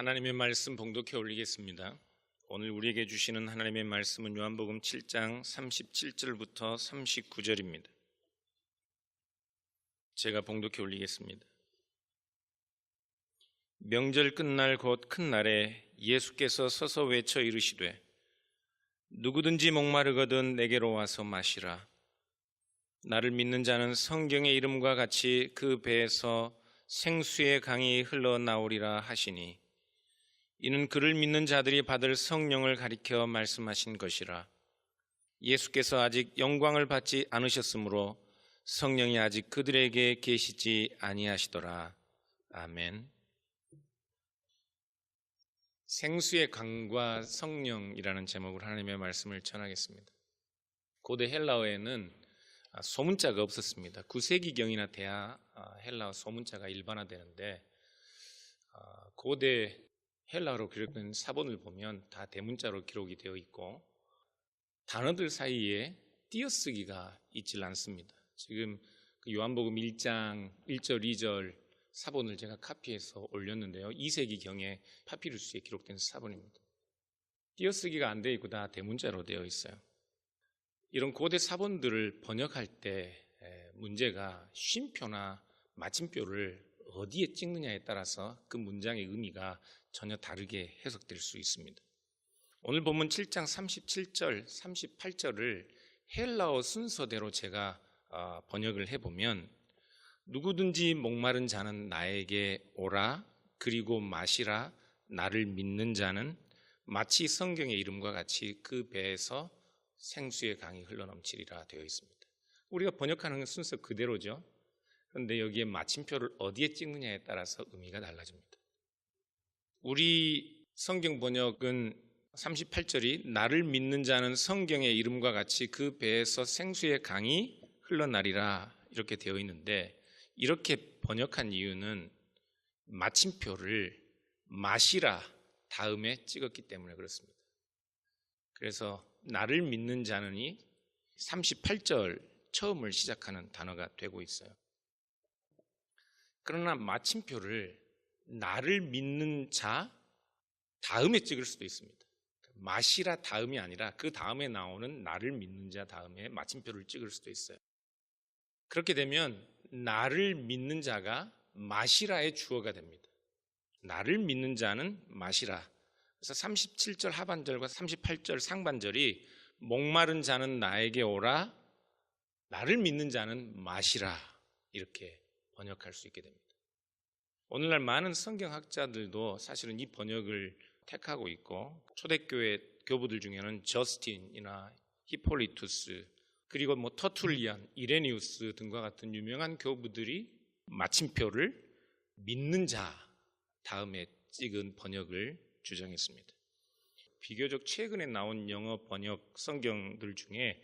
하나님의 말씀 봉독해 올리겠습니다. 오늘 우리에게 주시는 하나님의 말씀은 요한복음 7장 37절부터 39절입니다. 제가 봉독해 올리겠습니다. 명절 끝날 곧 큰 날에 예수께서 서서 외쳐 이르시되 누구든지 목마르거든 내게로 와서 마시라. 나를 믿는 자는 성경의 이름과 같이 그 배에서 생수의 강이 흘러나오리라 하시니 이는 그를 믿는 자들이 받을 성령을 가리켜 말씀하신 것이라. 예수께서 아직 영광을 받지 않으셨으므로 성령이 아직 그들에게 계시지 아니하시더라. 아멘. 생수의 강과 성령이라는 제목으로 하나님의 말씀을 전하겠습니다. 고대 헬라어에는 소문자가 없었습니다. 9세기경이나 돼야 헬라어 소문자가 일반화되는데 고대 헬라어로 기록된 사본을 보면 다 대문자로 기록이 되어 있고 단어들 사이에 띄어쓰기가 있질 않습니다. 지금 그 요한복음 1장 1절, 2절 사본을 제가 카피해서 올렸는데요. 2세기 경에 파피루스에 기록된 사본입니다. 띄어쓰기가 안 되어 있고 다 대문자로 되어 있어요. 이런 고대 사본들을 번역할 때 문제가 쉼표나 마침표를 어디에 찍느냐에 따라서 그 문장의 의미가 전혀 다르게 해석될 수 있습니다. 오늘 본문 7장 37절, 38절을 헬라어 순서대로 제가 어, 번역을 해보면 누구든지 목마른 자는 나에게 오라 그리고 마시라 나를 믿는 자는 마치 성경의 이름과 같이 그 배에서 생수의 강이 흘러넘치리라 되어 있습니다. 우리가 번역하는 순서 그대로죠. 그런데 여기에 마침표를 어디에 찍느냐에 따라서 의미가 달라집니다. 우리 성경 번역은 38절이 나를 믿는 자는 성경의 이름과 같이 그 배에서 생수의 강이 흘러나리라 이렇게 되어 있는데 이렇게 번역한 이유는 마침표를 마시라 다음에 찍었기 때문에 그렇습니다. 그래서 나를 믿는 자는이 38절 처음을 시작하는 단어가 되고 있어요. 그러나 마침표를 나를 믿는 자 다음에 찍을 수도 있습니다. 마시라 다음이 아니라 그 다음에 나오는 나를 믿는 자 다음에 마침표를 찍을 수도 있어요. 그렇게 되면 나를 믿는 자가 마시라의 주어가 됩니다. 나를 믿는 자는 마시라. 그래서 37절 하반절과 38절 상반절이 목마른 자는 나에게 오라. 나를 믿는 자는 마시라. 이렇게 번역할 수 있게 됩니다. 오늘날 많은 성경학자들도 사실은 이 번역을 택하고 있고 초대교회 교부들 중에는 저스틴이나 히폴리투스 그리고 뭐 터툴리안, 이레니우스 등과 같은 유명한 교부들이 마침표를 믿는 자 다음에 찍은 번역을 주장했습니다. 비교적 최근에 나온 영어 번역 성경들 중에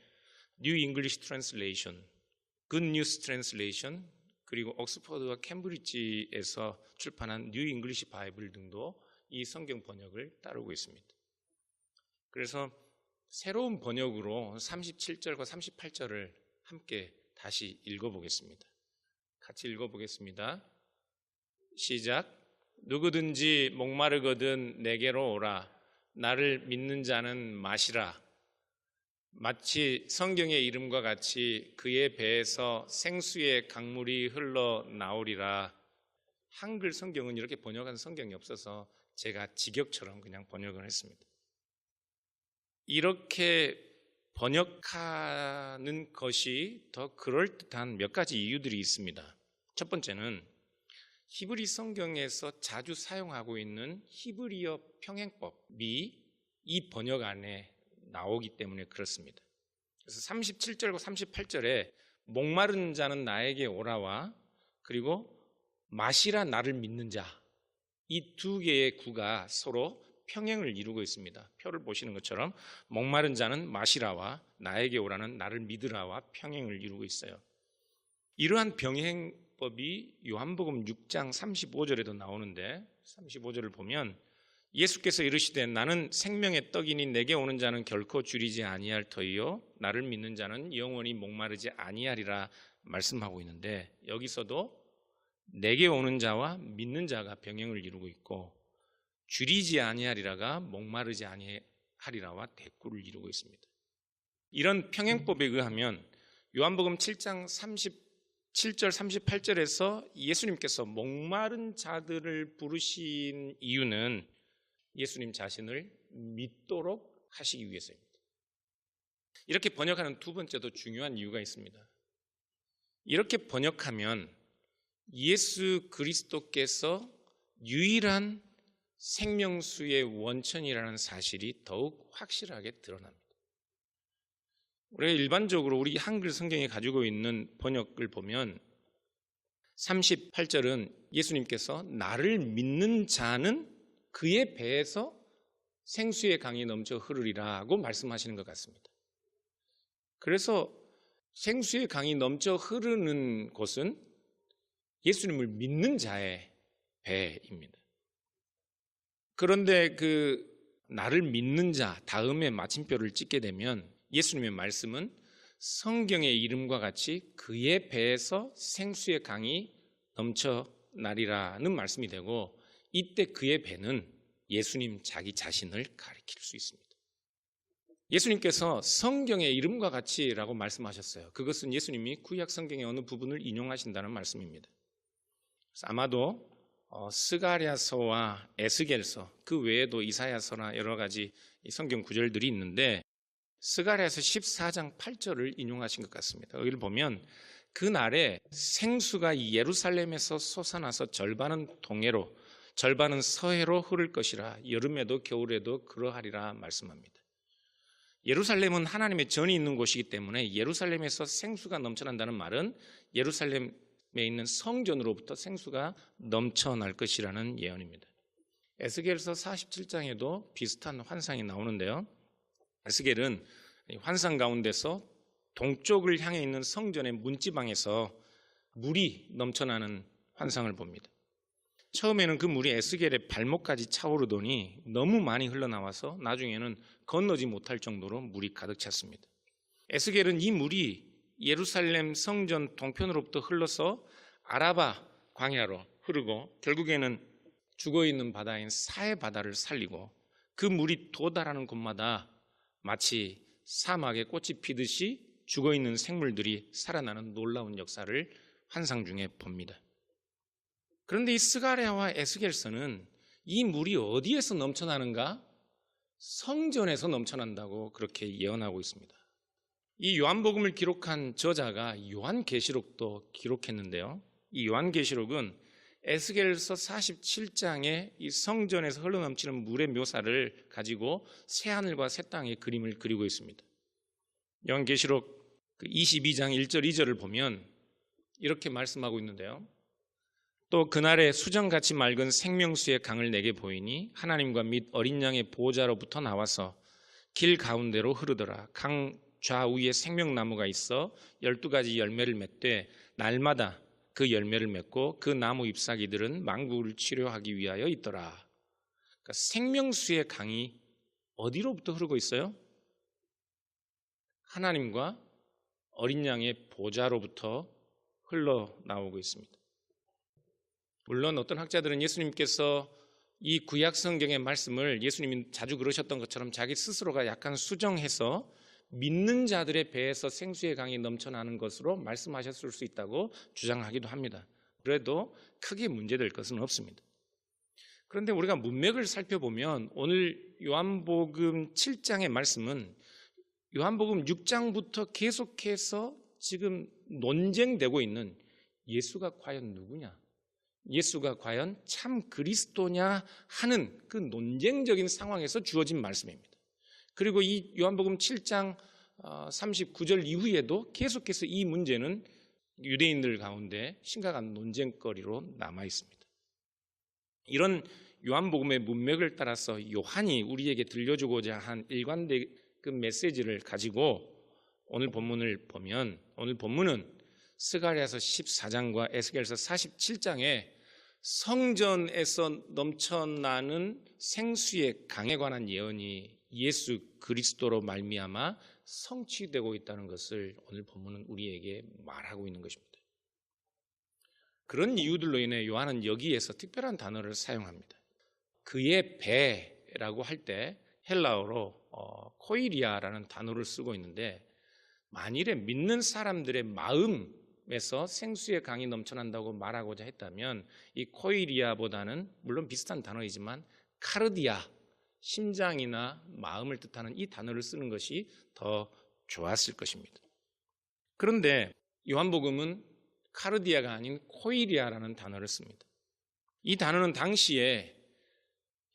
New English Translation, Good News Translation, 그리고 옥스퍼드와 캠브리지에서 출판한 뉴 잉글리시 바이블 등도 이 성경 번역을 따르고 있습니다. 그래서 새로운 번역으로 37절과 38절을 함께 다시 읽어보겠습니다. 같이 읽어보겠습니다. 시작. 누구든지 목마르거든 내게로 오라. 나를 믿는 자는 마시라. 마치 성경의 이름과 같이 그의 배에서 생수의 강물이 흘러 나오리라. 한글 성경은 이렇게 번역한 성경이 없어서 제가 직역처럼 그냥 번역을 했습니다. 이렇게 번역하는 것이 더 그럴듯한 몇 가지 이유들이 있습니다. 첫 번째는 히브리 성경에서 자주 사용하고 있는 히브리어 평행법이 이 번역 안에 나오기 때문에 그렇습니다. 그래서 37절과 38절에 목마른 자는 나에게 오라와 그리고 마시라 나를 믿는 자 이 두 개의 구가 서로 평행을 이루고 있습니다. 표를 보시는 것처럼 목마른 자는 마시라와 나에게 오라는 나를 믿으라와 평행을 이루고 있어요. 이러한 병행법이 요한복음 6장 35절에도 나오는데 35절을 보면 예수께서 이르시되 나는 생명의 떡이니 내게 오는 자는 결코 줄이지 아니할 터이요 나를 믿는 자는 영원히 목마르지 아니하리라 말씀하고 있는데 여기서도 내게 오는 자와 믿는 자가 병행을 이루고 있고 줄이지 아니하리라가 목마르지 아니하리라와 대꾸를 이루고 있습니다. 이런 평행법에 의하면 요한복음 7장 37절 38절에서 예수님께서 목마른 자들을 부르신 이유는 예수님 자신을 믿도록 하시기 위해서입니다. 이렇게 번역하는 두 번째도 중요한 이유가 있습니다. 이렇게 번역하면 예수 그리스도께서 유일한 생명수의 원천이라는 사실이 더욱 확실하게 드러납니다. 우리가 일반적으로 우리 한글 성경에 가지고 있는 번역을 보면 38절은 예수님께서 나를 믿는 자는 그의 배에서 생수의 강이 넘쳐 흐르리라고 말씀하시는 것 같습니다. 그래서 생수의 강이 넘쳐 흐르는 곳은 예수님을 믿는 자의 배입니다. 그런데 그 나를 믿는 자 다음에 마침표를 찍게 되면 예수님의 말씀은 성경의 이름과 같이 그의 배에서 생수의 강이 넘쳐 나리라는 말씀이 되고 이때 그의 배는 예수님 자기 자신을 가리킬 수 있습니다. 예수님께서 성경의 이름과 같이 라고 말씀하셨어요. 그것은 예수님이 구약 성경의 어느 부분을 인용하신다는 말씀입니다. 아마도 어, 스가랴서와 에스겔서 그 외에도 이사야서나 여러 가지 성경 구절들이 있는데 스가랴서 14장 8절을 인용하신 것 같습니다. 여기를 보면 그날에 생수가 예루살렘에서 솟아나서 절반은 동해로 절반은 서해로 흐를 것이라 여름에도 겨울에도 그러하리라 말씀합니다. 예루살렘은 하나님의 전이 있는 곳이기 때문에 예루살렘에서 생수가 넘쳐난다는 말은 예루살렘에 있는 성전으로부터 생수가 넘쳐날 것이라는 예언입니다. 에스겔서 47장에도 비슷한 환상이 나오는데요. 에스겔은 환상 가운데서 동쪽을 향해 있는 성전의 문지방에서 물이 넘쳐나는 환상을 봅니다. 처음에는 그 물이 에스겔의 발목까지 차오르더니 너무 많이 흘러나와서 나중에는 건너지 못할 정도로 물이 가득 찼습니다. 에스겔은 이 물이 예루살렘 성전 동편으로부터 흘러서 아라바 광야로 흐르고 결국에는 죽어 있는 바다인 사해 바다를 살리고 그 물이 도달하는 곳마다 마치 사막에 꽃이 피듯이 죽어 있는 생물들이 살아나는 놀라운 역사를 환상 중에 봅니다. 그런데 이 스가랴와 에스겔서는 이 물이 어디에서 넘쳐나는가? 성전에서 넘쳐난다고 그렇게 예언하고 있습니다. 이 요한복음을 기록한 저자가 요한계시록도 기록했는데요. 이 요한계시록은 에스겔서 47장의 이 성전에서 흘러넘치는 물의 묘사를 가지고 새 하늘과 새 땅의 그림을 그리고 있습니다. 요한계시록 22장 1절 2절을 보면 이렇게 말씀하고 있는데요. 또 그날에 수정같이 맑은 생명수의 강을 내게 보이니 하나님과 및 어린 양의 보호자로부터 나와서 길 가운데로 흐르더라. 강 좌우에 생명나무가 있어 열두 가지 열매를 맺되 날마다 그 열매를 맺고 그 나무 잎사귀들은 망국을 치료하기 위하여 있더라. 그러니까 생명수의 강이 어디로부터 흐르고 있어요? 하나님과 어린 양의 보좌로부터 흘러나오고 있습니다. 물론 어떤 학자들은 예수님께서 이 구약 성경의 말씀을 예수님이 자주 그러셨던 것처럼 자기 스스로가 약간 수정해서 믿는 자들의 배에서 생수의 강이 넘쳐나는 것으로 말씀하셨을 수 있다고 주장하기도 합니다. 그래도 크게 문제될 것은 없습니다. 그런데 우리가 문맥을 살펴보면 오늘 요한복음 7장의 말씀은 요한복음 6장부터 계속해서 지금 논쟁되고 있는 예수가 과연 누구냐? 예수가 과연 참 그리스도냐 하는 그 논쟁적인 상황에서 주어진 말씀입니다. 그리고 이 요한복음 7장 39절 어, 이후에도 계속해서 이 문제는 유대인들 가운데 심각한 논쟁거리로 남아 있습니다. 이런 요한복음의 문맥을 따라서 요한이 우리에게 들려주고자 한 일관된 그 메시지를 가지고 오늘 본문을 보면 오늘 본문은 스가랴서 14장과 에스겔서 47장에 성전에서 넘쳐나는 생수의 강에 관한 예언이 예수 그리스도로 말미암아 성취되고 있다는 것을 오늘 본문은 우리에게 말하고 있는 것입니다. 그런 이유들로 인해 요한은 여기에서 특별한 단어를 사용합니다. 그의 배라고 할 때 헬라어로 어, 코이리아라는 단어를 쓰고 있는데 만일에 믿는 사람들의 마음 에서 생수의 강이 넘쳐난다고 말하고자 했다면 이 코이리아보다는 물론 비슷한 단어이지만 카르디아 심장이나 마음을 뜻하는 이 단어를 쓰는 것이 더 좋았을 것입니다. 그런데 요한복음은 카르디아가 아닌 코이리아라는 단어를 씁니다. 이 단어는 당시에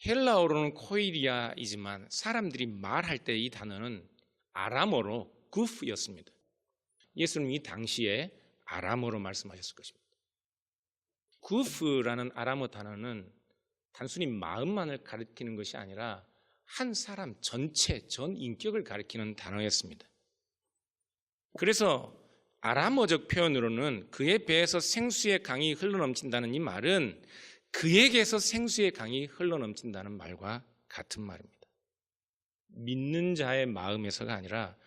헬라어로는 코이리아이지만 사람들이 말할 때 이 단어는 아람어로 구프였습니다. 예수님이 이 당시에 아람어로 말씀하셨을 것입니다. 구프라는 아람어 단어는 단순히 마음만을 가리키는 것이 아니라 한 사람 전체, 전 인격을 가리키는 단어였습니다. 그래서 아람어적 표현으로는 그의 배에서 생수의 강이 흘러넘친다는 이 말은 그에게서 생수의 강이 흘러넘친다는 말과 같은 말입니다. 믿는 자의 마음에서가 아니라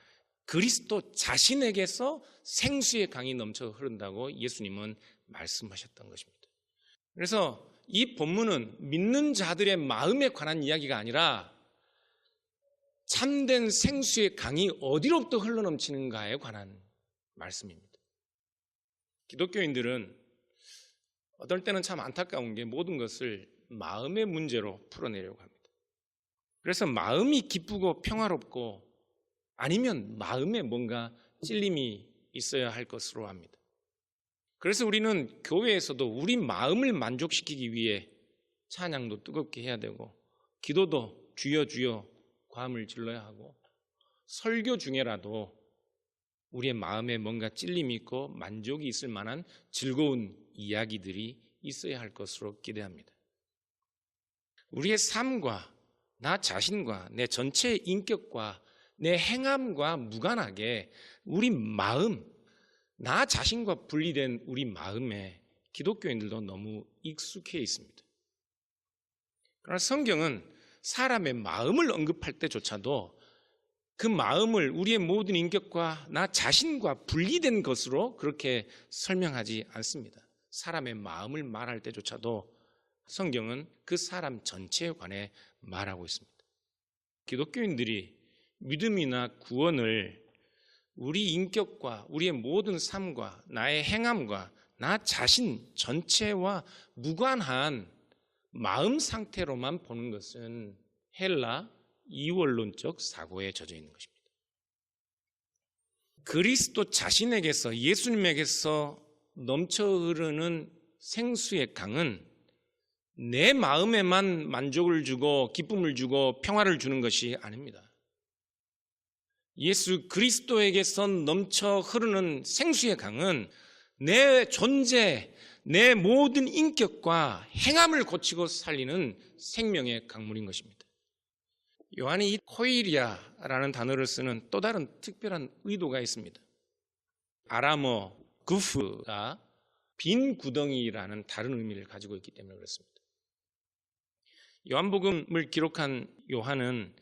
그리스도 자신에게서 생수의 강이 넘쳐 흐른다고 예수님은 말씀하셨던 것입니다. 그래서 이 본문은 믿는 자들의 마음에 관한 이야기가 아니라 참된 생수의 강이 어디로부터 흘러넘치는가에 관한 말씀입니다. 기독교인들은 어떨 때는 참 안타까운 게 모든 것을 마음의 문제로 풀어내려고 합니다. 그래서 마음이 기쁘고 평화롭고 아니면 마음에 뭔가 찔림이 있어야 할 것으로 합니다. 그래서 우리는 교회에서도 우리 마음을 만족시키기 위해 찬양도 뜨겁게 해야 되고 기도도 주여 주여 과음을 질러야 하고 설교 중에라도 우리의 마음에 뭔가 찔림이 있고 만족이 있을 만한 즐거운 이야기들이 있어야 할 것으로 기대합니다. 우리의 삶과 나 자신과 내 전체 인격과 내 행함과 무관하게 우리 마음, 나 자신과 분리된 우리 마음에 기독교인들도 너무 익숙해 있습니다. 그러나 성경은 사람의 마음을 언급할 때조차도 그 마음을 우리의 모든 인격과 나 자신과 분리된 것으로 그렇게 설명하지 않습니다. 사람의 마음을 말할 때조차도 성경은 그 사람 전체에 관해 말하고 있습니다. 기독교인들이 믿음이나 구원을 우리 인격과 우리의 모든 삶과 나의 행함과 나 자신 전체와 무관한 마음 상태로만 보는 것은 헬라 이원론적 사고에 젖어 있는 것입니다. 그리스도 자신에게서 예수님에게서 넘쳐 흐르는 생수의 강은 내 마음에만 만족을 주고 기쁨을 주고 평화를 주는 것이 아닙니다. 예수 그리스도에게서 넘쳐 흐르는 생수의 강은 내 존재, 내 모든 인격과 행함을 고치고 살리는 생명의 강물인 것입니다. 요한이 이 코이리아라는 단어를 쓰는 또 다른 특별한 의도가 있습니다. 아람어 구프가 빈 구덩이라는 다른 의미를 가지고 있기 때문에 그렇습니다. 요한복음을 기록한 요한은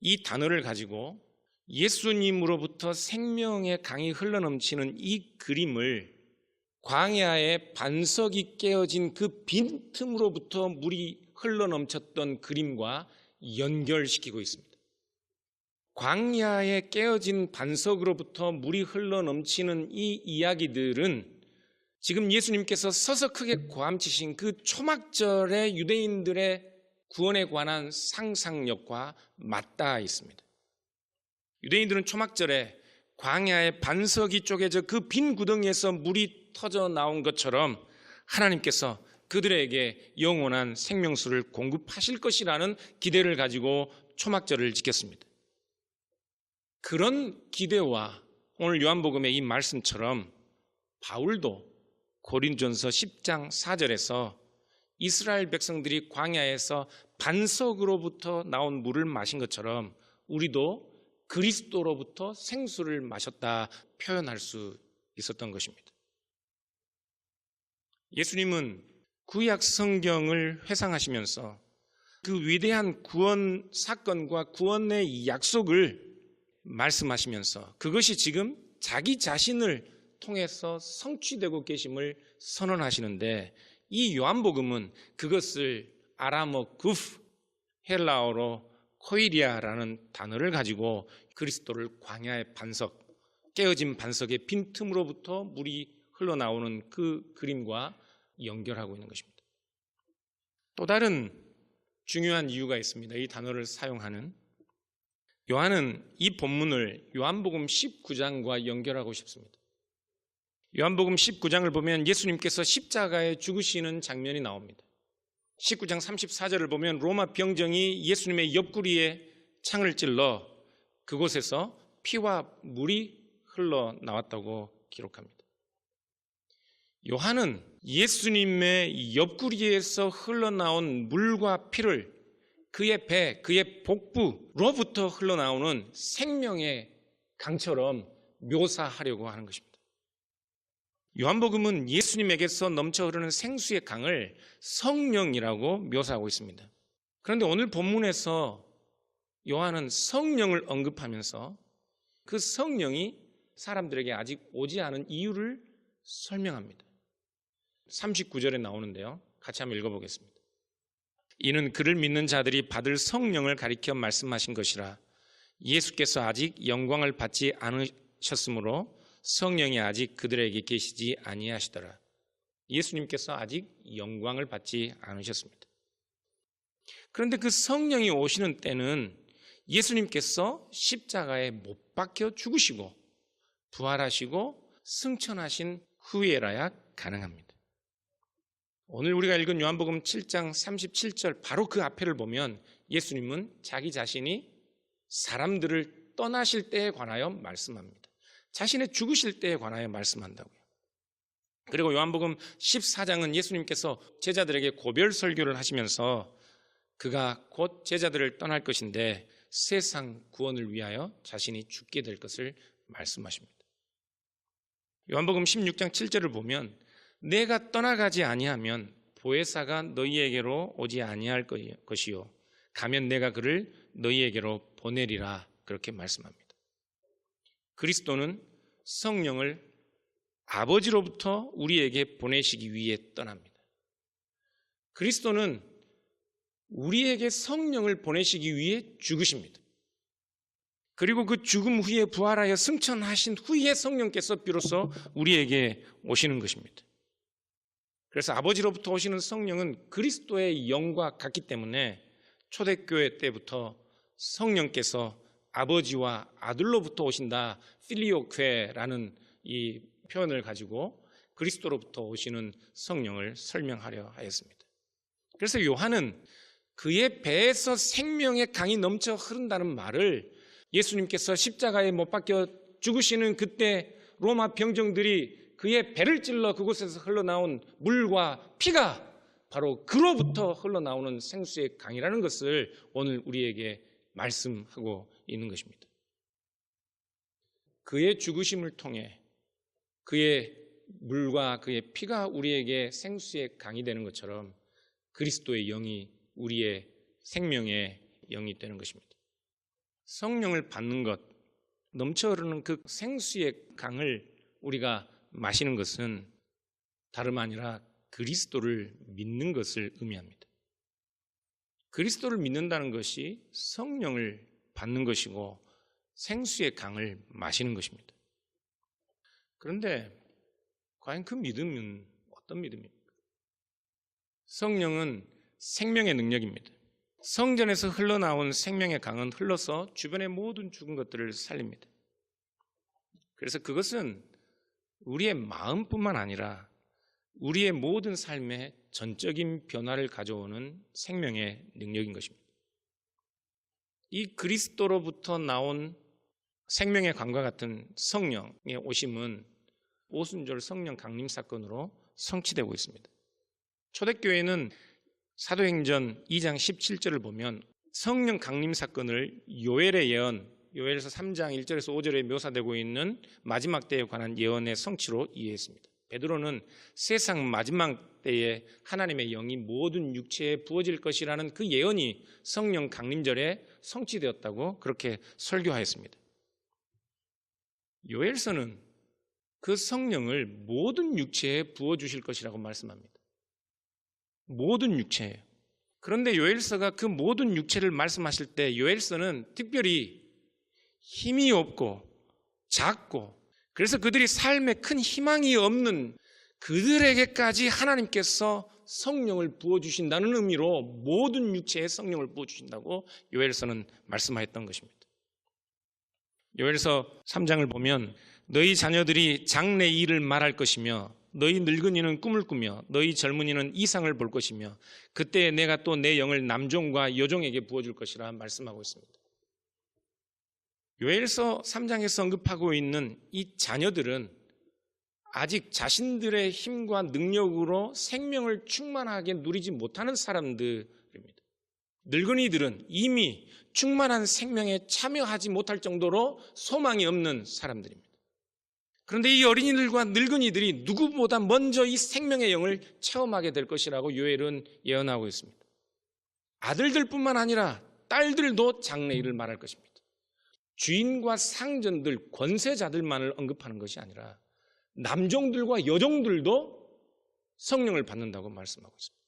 이 단어를 가지고 예수님으로부터 생명의 강이 흘러넘치는 이 그림을 광야의 반석이 깨어진 그 빈틈으로부터 물이 흘러넘쳤던 그림과 연결시키고 있습니다. 광야에 깨어진 반석으로부터 물이 흘러넘치는 이 이야기들은 지금 예수님께서 서서 크게 고함치신 그 초막절의 유대인들의 구원에 관한 상상력과 맞닿아 있습니다. 유대인들은 초막절에 광야의 반석이 쪼개져 그 빈 구덩이에서 물이 터져 나온 것처럼 하나님께서 그들에게 영원한 생명수를 공급하실 것이라는 기대를 가지고 초막절을 지켰습니다. 그런 기대와 오늘 요한복음의 이 말씀처럼 바울도 고린전서 10장 4절에서 이스라엘 백성들이 광야에서 반석으로부터 나온 물을 마신 것처럼 우리도 그리스도로부터 생수를 마셨다 표현할 수 있었던 것입니다. 예수님은 구약 성경을 회상하시면서 그 위대한 구원 사건과 구원의 약속을 말씀하시면서 그것이 지금 자기 자신을 통해서 성취되고 계심을 선언하시는데 이 요한복음은 그것을 아람어 구프 헬라어로 코이리아라는 단어를 가지고 그리스도를 광야의 반석, 깨어진 반석의 빈틈으로부터 물이 흘러나오는 그 그림과 연결하고 있는 것입니다. 또 다른 중요한 이유가 있습니다. 이 단어를 사용하는 요한은 이 본문을 요한복음 19장과 연결하고 싶습니다. 요한복음 19장을 보면 예수님께서 십자가에 죽으시는 장면이 나옵니다. 19장 34절을 보면 로마 병정이 예수님의 옆구리에 창을 찔러 그곳에서 피와 물이 흘러 나왔다고 기록합니다. 요한은 예수님의 옆구리에서 흘러나온 물과 피를 그의 배, 그의 복부로부터 흘러나오는 생명의 강처럼 묘사하려고 하는 것입니다. 요한복음은 예수님에게서 넘쳐 흐르는 생수의 강을 성령이라고 묘사하고 있습니다. 그런데 오늘 본문에서 요한은 성령을 언급하면서 그 성령이 사람들에게 아직 오지 않은 이유를 설명합니다. 39절에 나오는데요. 같이 한번 읽어보겠습니다. 이는 그를 믿는 자들이 받을 성령을 가리켜 말씀하신 것이라 예수께서 아직 영광을 받지 않으셨으므로 성령이 아직 그들에게 계시지 아니하시더라. 예수님께서 아직 영광을 받지 않으셨습니다. 그런데 그 성령이 오시는 때는 예수님께서 십자가에 못 박혀 죽으시고 부활하시고 승천하신 후에라야 가능합니다. 오늘 우리가 읽은 요한복음 7장 37절 바로 그 앞에를 보면 예수님은 자기 자신이 사람들을 떠나실 때에 관하여 말씀합니다. 자신의 죽으실 때에 관하여 말씀한다고요. 그리고 요한복음 14장은 예수님께서 제자들에게 고별 설교를 하시면서 그가 곧 제자들을 떠날 것인데 세상 구원을 위하여 자신이 죽게 될 것을 말씀하십니다. 요한복음 16장 7절을 보면 내가 떠나가지 아니하면 보혜사가 너희에게로 오지 아니할 것이요 가면 내가 그를 너희에게로 보내리라 그렇게 말씀합니다. 그리스도는 성령을 아버지로부터 우리에게 보내시기 위해 떠납니다. 그리스도는 우리에게 성령을 보내시기 위해 죽으십니다. 그리고 그 죽음 후에 부활하여 승천하신 후에 성령께서 비로소 우리에게 오시는 것입니다. 그래서 아버지로부터 오시는 성령은 그리스도의 영과 같기 때문에 초대교회 때부터 성령께서 아버지와 아들로부터 오신다 필리오쾌라는 이 표현을 가지고 그리스도로부터 오시는 성령을 설명하려 하였습니다. 그래서 요한은 그의 배에서 생명의 강이 넘쳐 흐른다는 말을 예수님께서 십자가에 못 박혀 죽으시는 그때 로마 병정들이 그의 배를 찔러 그곳에서 흘러나온 물과 피가 바로 그로부터 흘러나오는 생수의 강이라는 것을 오늘 우리에게 말씀하고 있는 것입니다. 그의 죽으심을 통해 그의 물과 그의 피가 우리에게 생수의 강이 되는 것처럼 그리스도의 영이 우리의 생명의 영이 되는 것입니다. 성령을 받는 것, 넘쳐 흐르는 그 생수의 강을 우리가 마시는 것은 다름 아니라 그리스도를 믿는 것을 의미합니다. 그리스도를 믿는다는 것이 성령을 받는 것이고 생수의 강을 마시는 것입니다. 그런데 과연 그 믿음은 어떤 믿음입니까? 성령은 생명의 능력입니다. 성전에서 흘러나온 생명의 강은 흘러서 주변의 모든 죽은 것들을 살립니다. 그래서 그것은 우리의 마음뿐만 아니라 우리의 모든 삶에 전적인 변화를 가져오는 생명의 능력인 것입니다. 이 그리스도로부터 나온 생명의 강과 같은 성령의 오심은 오순절 성령 강림 사건으로 성취되고 있습니다. 초대교회는 사도행전 2장 17절을 보면 성령 강림 사건을 요엘의 예언, 요엘에서 3장 1절에서 5절에 묘사되고 있는 마지막 때에 관한 예언의 성취로 이해했습니다. 베드로는 세상 마지막 때에 하나님의 영이 모든 육체에 부어질 것이라는 그 예언이 성령 강림절에 성취되었다고 그렇게 설교하였습니다. 요엘서는 그 성령을 모든 육체에 부어 주실 것이라고 말씀합니다. 모든 육체예요. 그런데 요엘서가 그 모든 육체를 말씀하실 때 요엘서는 특별히 힘이 없고 작고 그래서 그들이 삶에 큰 희망이 없는 그들에게까지 하나님께서 성령을 부어주신다는 의미로 모든 육체에 성령을 부어주신다고 요엘서는 말씀하였던 것입니다. 요엘서 3장을 보면 너희 자녀들이 장래 일을 말할 것이며 너희 늙은이는 꿈을 꾸며 너희 젊은이는 이상을 볼 것이며 그때 내가 또 내 영을 남종과 여종에게 부어줄 것이라 말씀하고 있습니다. 요엘서 3장에서 언급하고 있는 이 자녀들은 아직 자신들의 힘과 능력으로 생명을 충만하게 누리지 못하는 사람들입니다. 늙은이들은 이미 충만한 생명에 참여하지 못할 정도로 소망이 없는 사람들입니다. 그런데 이 어린이들과 늙은이들이 누구보다 먼저 이 생명의 영을 체험하게 될 것이라고 요엘은 예언하고 있습니다. 아들들뿐만 아니라 딸들도 장래일을 말할 것입니다. 주인과 상전들, 권세자들만을 언급하는 것이 아니라 남종들과 여종들도 성령을 받는다고 말씀하고 있습니다.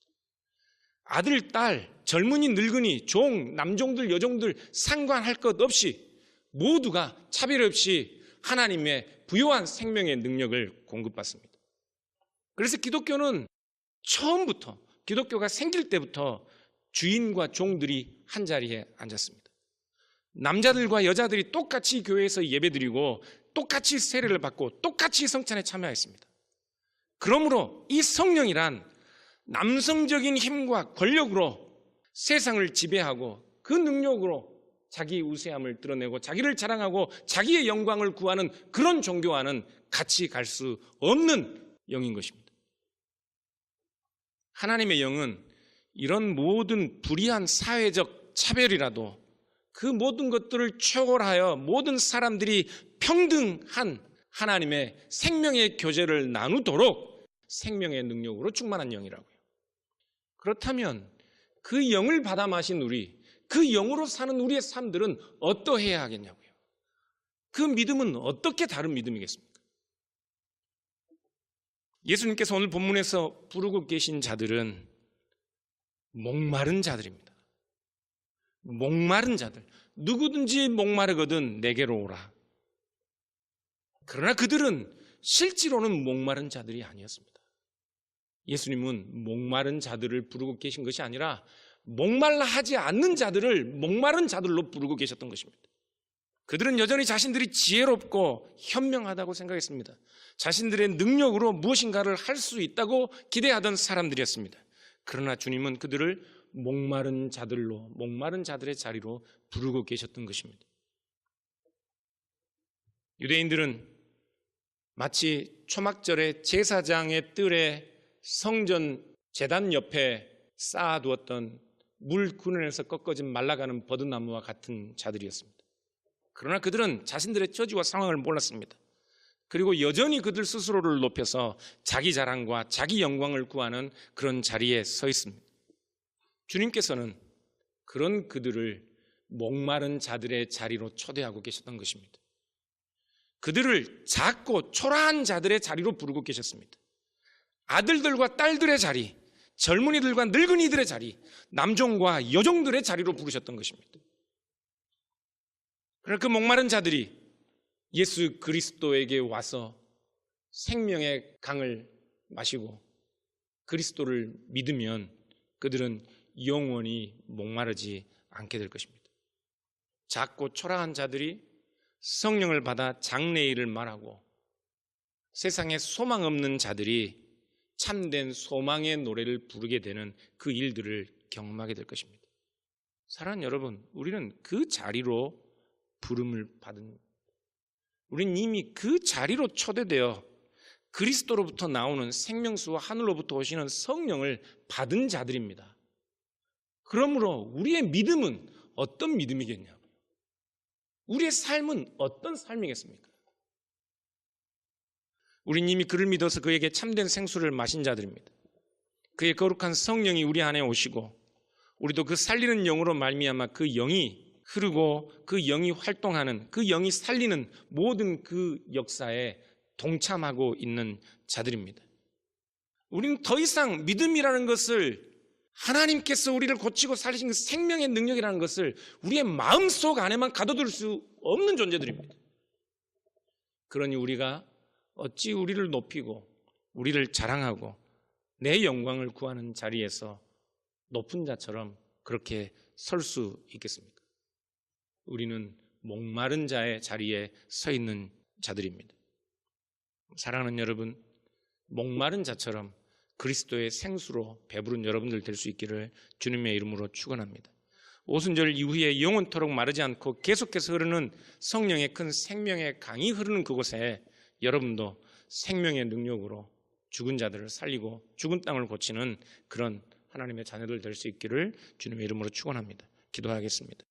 아들, 딸, 젊은이, 늙은이, 종, 남종들, 여종들 상관할 것 없이 모두가 차별 없이 하나님의 부요한 생명의 능력을 공급받습니다. 그래서 기독교는 처음부터 기독교가 생길 때부터 주인과 종들이 한 자리에 앉았습니다. 남자들과 여자들이 똑같이 교회에서 예배드리고 똑같이 세례를 받고 똑같이 성찬에 참여했습니다. 그러므로 이 성령이란 남성적인 힘과 권력으로 세상을 지배하고 그 능력으로 자기 우세함을 드러내고 자기를 자랑하고 자기의 영광을 구하는 그런 종교와는 같이 갈 수 없는 영인 것입니다. 하나님의 영은 이런 모든 불의한 사회적 차별이라도 그 모든 것들을 초월하여 모든 사람들이 평등한 하나님의 생명의 교제를 나누도록 생명의 능력으로 충만한 영이라고요. 그렇다면 그 영을 받아 마신 우리, 그 영으로 사는 우리의 삶들은 어떠해야 하겠냐고요. 그 믿음은 어떻게 다른 믿음이겠습니까? 예수님께서 오늘 본문에서 부르고 계신 자들은 목마른 자들입니다. 목마른 자들. 누구든지 목마르거든 내게로 오라. 그러나 그들은 실제로는 목마른 자들이 아니었습니다. 예수님은 목마른 자들을 부르고 계신 것이 아니라 목말라 하지 않는 자들을 목마른 자들로 부르고 계셨던 것입니다. 그들은 여전히 자신들이 지혜롭고 현명하다고 생각했습니다. 자신들의 능력으로 무엇인가를 할 수 있다고 기대하던 사람들이었습니다. 그러나 주님은 그들을 목마른 자들로, 목마른 자들의 자리로 부르고 계셨던 것입니다. 유대인들은 마치 초막절의 제사장의 뜰에 성전 재단 옆에 쌓아두었던 물 군원에서 꺾어진 말라가는 버드나무와 같은 자들이었습니다. 그러나 그들은 자신들의 처지와 상황을 몰랐습니다. 그리고 여전히 그들 스스로를 높여서 자기 자랑과 자기 영광을 구하는 그런 자리에 서 있습니다. 주님께서는 그런 그들을 목마른 자들의 자리로 초대하고 계셨던 것입니다. 그들을 작고 초라한 자들의 자리로 부르고 계셨습니다. 아들들과 딸들의 자리, 젊은이들과 늙은이들의 자리, 남종과 여종들의 자리로 부르셨던 것입니다. 그러나 그 목마른 자들이 예수 그리스도에게 와서 생명의 강을 마시고 그리스도를 믿으면 그들은 영원히 목마르지 않게 될 것입니다. 작고 초라한 자들이 성령을 받아 장래일을 말하고 세상에 소망 없는 자들이 참된 소망의 노래를 부르게 되는 그 일들을 경험하게 될 것입니다. 사랑하는 여러분, 우리는 그 자리로 부름을 받은 우리는 이미 그 자리로 초대되어 그리스도로부터 나오는 생명수와 하늘로부터 오시는 성령을 받은 자들입니다. 그러므로 우리의 믿음은 어떤 믿음이겠냐고요. 우리의 삶은 어떤 삶이겠습니까? 우린 이미 그를 믿어서 그에게 참된 생수를 마신 자들입니다. 그의 거룩한 성령이 우리 안에 오시고 우리도 그 살리는 영으로 말미암아 그 영이 흐르고 그 영이 활동하는 그 영이 살리는 모든 그 역사에 동참하고 있는 자들입니다. 우리는 더 이상 믿음이라는 것을 하나님께서 우리를 고치고 살리신 그 생명의 능력이라는 것을 우리의 마음속 안에만 가둬둘 수 없는 존재들입니다. 그러니 우리가 어찌 우리를 높이고 우리를 자랑하고 내 영광을 구하는 자리에서 높은 자처럼 그렇게 설 수 있겠습니까? 우리는 목마른 자의 자리에 서 있는 자들입니다. 사랑하는 여러분, 목마른 자처럼 그리스도의 생수로 배부른 여러분들 될 수 있기를 주님의 이름으로 축원합니다. 오순절 이후에 영원토록 마르지 않고 계속해서 흐르는 성령의 큰 생명의 강이 흐르는 그곳에 여러분도 생명의 능력으로 죽은 자들을 살리고 죽은 땅을 고치는 그런 하나님의 자녀들 될 수 있기를 주님의 이름으로 축원합니다. 기도하겠습니다.